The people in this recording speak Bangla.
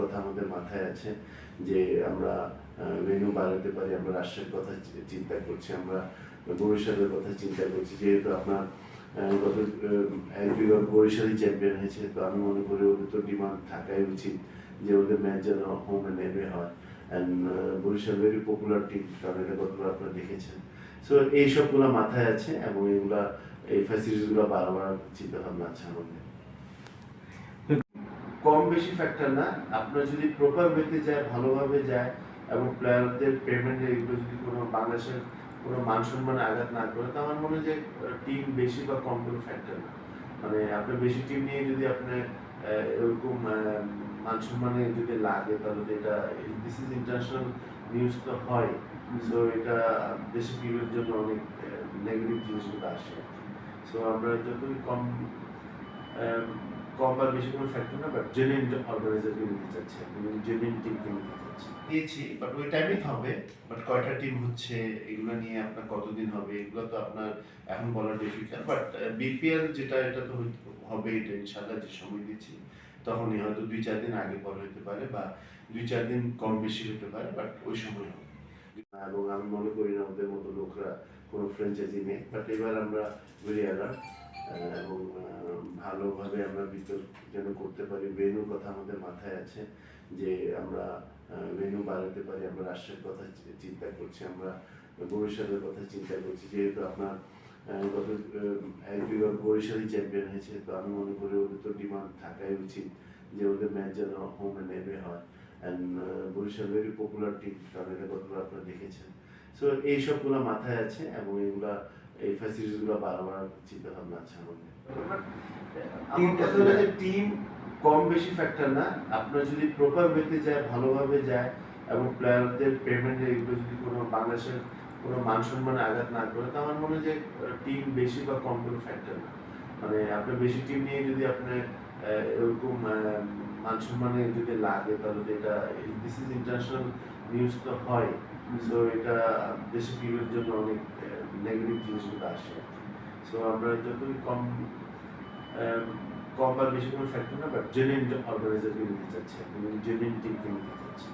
কথা আমাদের মাথায় আছে যে আমরা ভেনু বাড়াতে পারি আমরা রাষ্ট্রের কথা চিন্তা করছি আমরা বরিশালের কথা চিন্তা করছি। যেহেতু আপনার গত আহ, এক দুইবার বরিশালই চ্যাম্পিয়ন হয়েছে তো আমি মনে করি ওদের তো ডিমান্ড থাকাই উচিত যে ওদের ম্যাচ যেন হোম এভে হয়। And Barishal very popular team কারণ এটা আপনারা দেখেছেন। সো এই সবগুলো মাথায় আছে এবং এগুলা এই ফ্যাসিলিটিসগুলো বারবার চিন্তা ভাবনা আছে আমাদের। কম বেশি ফ্যাক্টর না। আপনার যদি প্রপার ওয়েতে যায় ভালোভাবে যায় এবং প্লেয়ারদের পেমেন্ট এগুলো যদি কোনো বাংলাদেশের কোনো মান সম্মানে আঘাত না করে তো আমার মনে হয় যে টিম বেশি বা কম কোনো ফ্যাক্টর না। মানে আপনার বেশি টিম নিয়ে যদি আপনি এরকম মান সম্মানে যদি লাগে তাহলে তো এটা দিস ইজ ইন্টারন্যাশনাল নিউজ তো হয়। সো এটা দেশের টিমের জন্য অনেক নেগেটিভ জিনিসগুলো আসে। সো আমরা যতই কম কম বা বেশি কোনো ফ্যাক্টর না বাট জেনুইন অর্গানাইজারকে নিতে চাচ্ছি আমি জেনুইন টিমকে নিতে চাচ্ছি। দিয়েছি বাট ওই টাইমে হবে বাট কয়টা টিম হচ্ছে, এগুলো নিয়ে আপনার কতদিন হবে, এগুলো তো আপনার এখন বলা ডিফিকাল্ট বাট বিপিএল যেটা, এটা তো হবে এটা ইনশাল্লাহ যে সময় দিচ্ছি তখনই হয়তো দুই চার দিন আগে পরে হতে পারে, বা দুই চার দিন কম বেশি হতে পারে বাট ওই সময় হবে। এবং আমি মনে করি না ওদের মতো লোকরা কোনো ফ্র্যাঞ্চাইজি নেই বাট এবার আমরা ভেরি অ্যালার্ট এবং ভালোভাবে আমরা বিতর্ক যেন করতে পারি। ভেনুর কথা আমাদের মাথায় আছে যে আমরা ভেনু বাড়াতে পারি, আমরা রাষ্ট্রের কথা চিন্তা করছি, আমরা বরিশালের কথা চিন্তা করছি। যেহেতু আপনার গত এক দুইবার বরিশালই চ্যাম্পিয়ন হয়েছে, তো আমি মনে করি ওদের তো ডিমান্ড থাকাই উচিত যে ওদের ম্যাচ যেন হোম এভে হয়। And Barishal very popular team এটা গতবার আপনারা দেখেছেন। সো এই সবগুলো মাথায় আছে এবং এগুলা এই ফ্যাসিলিটিসগুলো বারবার চিন্তা ভাবনা আছে আমাদের। আমার হলো যে টিম কম বেশি ফ্যাক্টর না আপনার যদি প্রপার ওয়েতে যায় ভালোভাবে যায় এবং প্লেয়ারদের পেমেন্ট এগুলো যদি কোনো বাংলাদেশের কোনো মান সম্মানে আঘাত না করে তো আমার মনে হয় যে টিম বেশি বা কম কোনো ফ্যাক্টর না। মানে আপনার বেশি টিম নিয়ে যদি আপনি এরকম মান সম্মানে যদি লাগে তাহলে এটা দিস ইজ ইন্টারন্যাশনাল নিউজ তো হয়। সো এটা দেশের টিমের জন্য অনেক নেগেটিভ জিনিসগুলো আসে। সো আমরা যতই কম কম বা বেশি কোনো ফ্যাক্টর না বাট জেনুইন অর্গানাইজারকে নিতে চাচ্ছি। জেনুইন টিমকে নিতে চাচ্ছি।